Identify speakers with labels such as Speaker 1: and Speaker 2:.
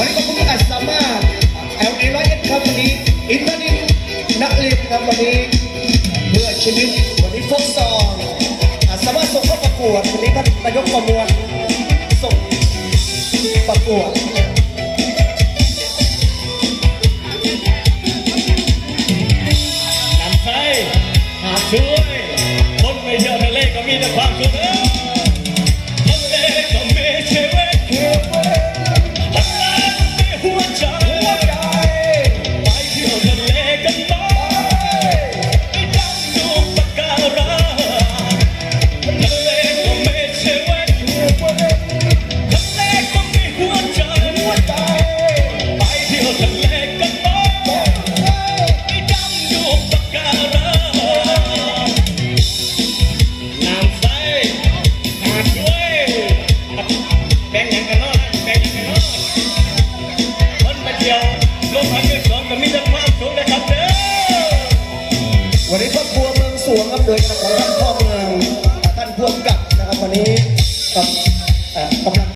Speaker 1: วันนี้ขอบคุณอัศมาเอลเอร้อยเอ็ดครับวันนี้อินทนินนักเรียนครับวันนี้เพื่อชีวิตวันนี้พวกซองอัศมาส่งเข้าประกวดวันนี้ท่านนายกประมวลส่งประกวด
Speaker 2: นำใจหาช่วยคนไปเที่ยวทะเลก็มีแต่ความสุข บ่งอย่างกันเนาะแบ่งอย่างกันเนาะคนมาเที่ยวลงทางที่สองก็มีแต่ความสุขนะครับเด้อ
Speaker 1: วันนี้ครอบครัวเมืองสวงครับโดยคณะของท่านพ่อเมืองท่านผู้กำกับนะครับวันนี้